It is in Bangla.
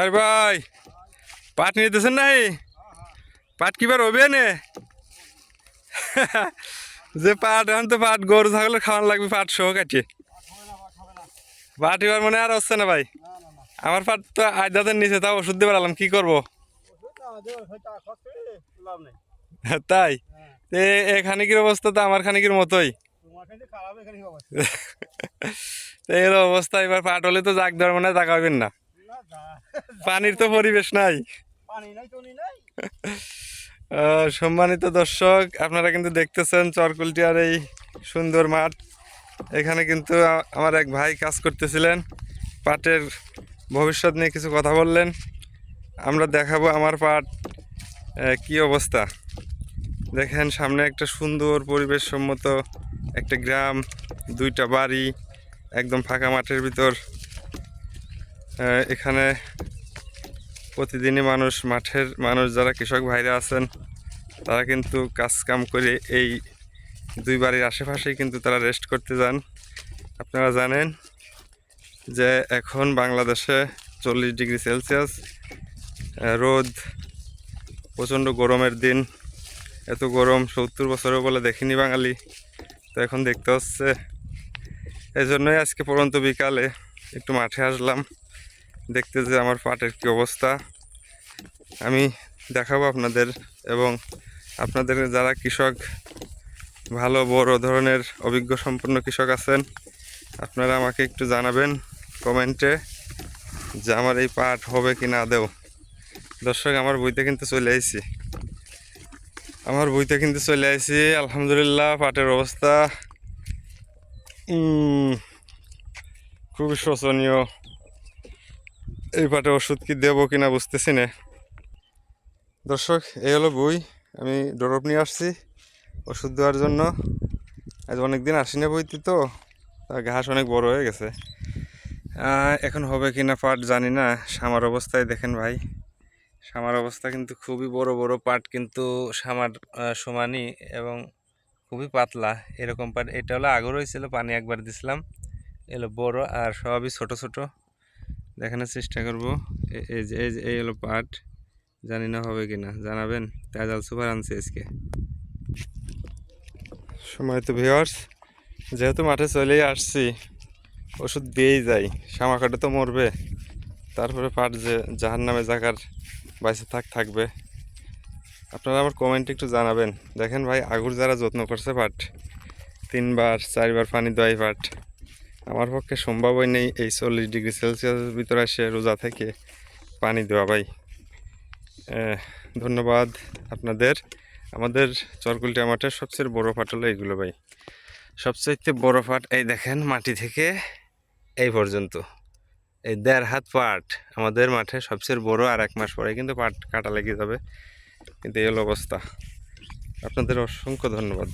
আরে ভাই, পাট নিতেছেন নাই? পাট কিবার হবে নে যে পাট, এখন তো পাট, গরু, ছাগলে খাওয়ান লাগবে, পাট সহ কাটিয়ে পাট এবার মনে আর হচ্ছে না ভাই। আমার পাট তো আজাদের নিচে, তাও ওষুধ দিয়ে বেড়ালাম, কি করব? তাই? এ এ খানিকের অবস্থা? তো আমার খানিকের মতোই। এর অবস্থা, এবার পাট হলে তো জাগ দেওয়ার মানে তাকাবেন না। পানির তো পরিবেশ নাই। সম্মানিত দর্শক আপনারা কিন্তু দেখতেছেন চরকুলটিয়ার এই সুন্দর মাঠ। এখানে কিন্তু আমার এক ভাই কাজ করতেছিলেন পাটের ভবিষ্যৎ নিয়ে কিছু কথা বললেন। আমরা দেখাবো আমার পাট কি অবস্থা। দেখেন সামনে একটা সুন্দর পরিবেশ সম্মত একটা গ্রাম দুইটা বাড়ি একদম ফাঁকা মাঠের ভিতর। এখানে প্রতিদিনই মানুষ, মাঠের মানুষ যারা কৃষক ভাইরা আছেন, তারা কিন্তু কাজ কাম করে এই দুই বাড়ির আশেপাশেই কিন্তু তারা রেস্ট করতে যান। আপনারা জানেন যে এখন বাংলাদেশে চল্লিশ ডিগ্রি সেলসিয়াস রোদ, প্রচণ্ড গরমের দিন। এত গরম, সত্তর বছরও বলে দেখিনি বাঙালি। তো এখন দেখতে হচ্ছে। এই জন্যই আজকে পরন্ত বিকালে একটু মাঠে আসলাম। দেখতে যে আমার পাটের কি অবস্থা। আমি দেখাবো আপনাদের এবং আপনাদের যারা কৃষক, ভালো বড় ধরনের অভিজ্ঞ সম্পন্ন কৃষক আছেন, আপনারা আমাকে একটু জানাবেন কমেন্টে যে আমার এই পাট হবে কি না দেও। দর্শক, আমার বইতে কিন্তু চলে আইছি। আমার বইতে কিন্তু চলে আইছি, আলহামদুলিল্লাহ পাটের অবস্থা। খুবই শোচনীয়। এই পাটে ওষুধ কি দেবো কিনা বুঝতেছি না। দর্শক, এই হলো বই। আমি ডরব নিয়ে আসছি ওষুধ দেওয়ার জন্য। আজ অনেক দিন আসি না বইতে তো ঘাস অনেক বড় হয়ে গেছে। এখন হবে কিনা পাট জানি না। সামার অবস্থায় দেখেন ভাই। সামার অবস্থা কিন্তু খুবই বড় বড় পাট কিন্তু সামার সমানই এবং খুবই পাতলা। এরকম পাট, এটা হলো আগর হয়েছিল পানি একবার দিছিলাম। এলো বড় আর সবই ছোট ছোট। দেখানোর চেষ্টা করব। এই যে এই যে, এই হলো পাট জানি না হবে কি না জানাবেন। তাজাল সুপার আনছে আজকে। সময় তো ভিওয়ার্স যেহেতু মাঠে চলেই আসছি, ওষুধ দিয়েই যাই। শামাকাটে তো মরবে। তারপরে পাট যে জাহার নামে জাগার বাইসে থাক, থাকবে। আপনারা আমার কমেন্টে একটু জানাবেন। দেখেন ভাই, আগুর যারা যত্ন করছে পাট তিনবার, চারবার পানি দেওয়াই পাট আমার পক্ষে সম্ভবই নেই এই চল্লিশ ডিগ্রি সেলসিয়াসের ভিতরে এসে রোজা থেকে পানি দেওয়া, ভাই। ধন্যবাদ আপনাদের। আমাদের চরকুলটা মাঠের সবচেয়ে বড় ফাট হলো এইগুলো, ভাই। সবচেয়ে বড় ফাট এই দেখেন মাটি থেকে এই পর্যন্ত। এই দেড় হাত পাট আমাদের মাঠে সবচেয়ে বড় আর এক মাস পরে কিন্তু পাট কাটা লেগে যাবে। কিন্তু এই হলো অবস্থা। আপনাদের অসংখ্য ধন্যবাদ।